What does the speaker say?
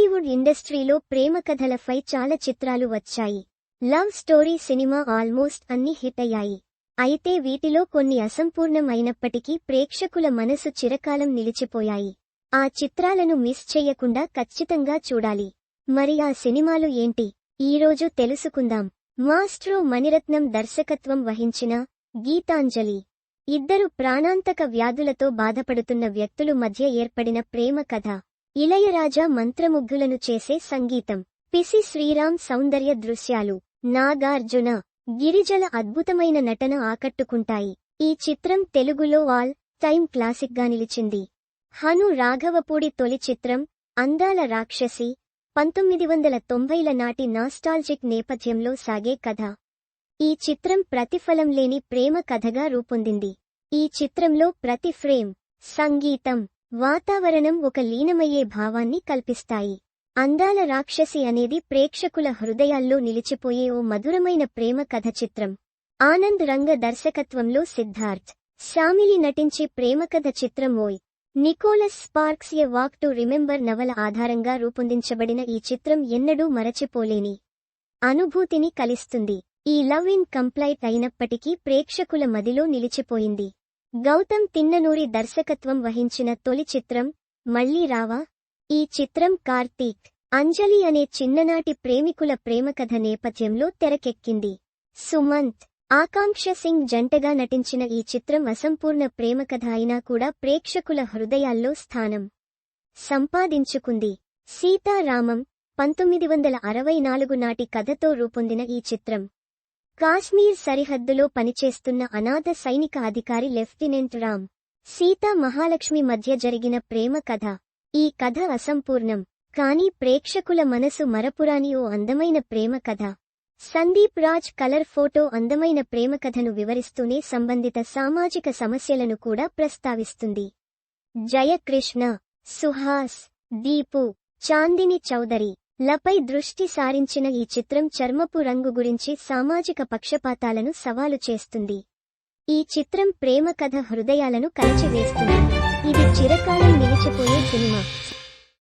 టాలీవుడ్ ఇండస్ట్రీలో ప్రేమ కథలపై చాలా చిత్రాలు వచ్చాయి. లవ్ స్టోరీ సినిమా ఆల్మోస్ట్ అన్ని హిట్ అయ్యాయి. అయితే వీటిలో కొన్ని అసంపూర్ణం అయినప్పటికీ ప్రేక్షకుల మనసు చిరకాలం నిలిచిపోయాయి. ఆ చిత్రాలను మిస్ చెయ్యకుండా ఖచ్చితంగా చూడాలి. మరి ఆ సినిమాలు ఏంటి? ఈరోజు తెలుసుకుందాం. మాస్ట్రో మణిరత్నం దర్శకత్వం వహించిన గీతాంజలి. ఇద్దరు ప్రాణాంతక వ్యాధులతో బాధపడుతున్న వ్యక్తులు మధ్య ఏర్పడిన ప్రేమ కథ. ఇళయరాజా మంత్రముగ్గులను చేసే సంగీతం. పిసి శ్రీరామ్ సౌందర్య దృశ్యాలు. నాగార్జున. గిరిజల అద్భుతమైన నటన ఆకట్టుకుంటాయి. ఈ చిత్రం తెలుగులో ఆల్ టైమ్ క్లాసిక్గా నిలిచింది. హను రాఘవపూడి తొలి చిత్రం అందాల రాక్షసి పంతొమ్మిది వందల తొంభైల నాటి నాస్టాల్జిక్ నేపథ్యంలో సాగే కథ. ఈ చిత్రం ప్రతిఫలం లేని ప్రేమ కథగా రూపొందింది. ఈ చిత్రంలో ప్రతి ఫ్రేమ్ సంగీతం వాతావరణం ఒక లీనమయ్యే భావాన్ని కల్పిస్తాయి. అందాల రాక్షసి అనేది ప్రేక్షకుల హృదయాల్లో నిలిచిపోయే ఓ మధురమైన ప్రేమ కథ చిత్రం. ఆనంద్ రంగ దర్శకత్వంలో సిద్ధార్థ్ శామిలి నటించే ప్రేమ కథ చిత్రం Oy. Nicholas Sparks a walk to remember నవల ఆధారంగా రూపొందించబడిన ఈ చిత్రం ఎన్నడూ మరచిపోలేని అనుభూతిని కలిస్తుంది. ఈ లవ్ ఇన్ కంప్లైట్ అయినప్పటికీ ప్రేక్షకుల మదిలో నిలిచిపోయింది. గౌతమ్ తిన్ననూరి దర్శకత్వం వహించిన తొలి చిత్రం మళ్ళీ రావా? ఈ చిత్రం కార్తీక్ అంజలి అనే చిన్ననాటి ప్రేమికుల ప్రేమకథ నేపథ్యంలో తెరకెక్కింది. సుమంత్ ఆకాంక్ష సింగ్ జంటగా నటించిన ఈ చిత్రం అసంపూర్ణ ప్రేమకథ అయినా కూడా ప్రేక్షకుల హృదయాల్లో స్థానం సంపాదించుకుంది. సీతారామం పంతొమ్మిది వందల అరవై నాలుగు నాటి కథతో రూపొందిన ఈ చిత్రం. కాశ్మీర్ సరిహద్దులో పనిచేస్తున్న అనాథ సైనిక అధికారి లెఫ్టినెంట్ రామ్. సీతా మహాలక్ష్మి మధ్య జరిగిన ప్రేమ కథ. ఈ కథ అసంపూర్ణం. కానీ ప్రేక్షకుల మనసు మరపురాని ఓ అందమైన ప్రేమ కథ. సందీప్ రాజ్ కలర్ ఫోటో అందమైన ప్రేమ కథను వివరిస్తూనే సంబంధిత సామాజిక సమస్యలను కూడా ప్రస్తావిస్తుంది. జయకృష్ణ సుహాస్ దీపు చాందిని చౌదరి. లపై దృష్టి సారించిన ఈ చిత్రం చర్మపు రంగు గురించి సామాజిక పక్షపాతాలను సవాలు చేస్తుంది. ఈ చిత్రం ప్రేమ కథ హృదయాలను కలిచివేస్తుంది. ఇది చిరకాలం నిలిచిపోయే సినిమా.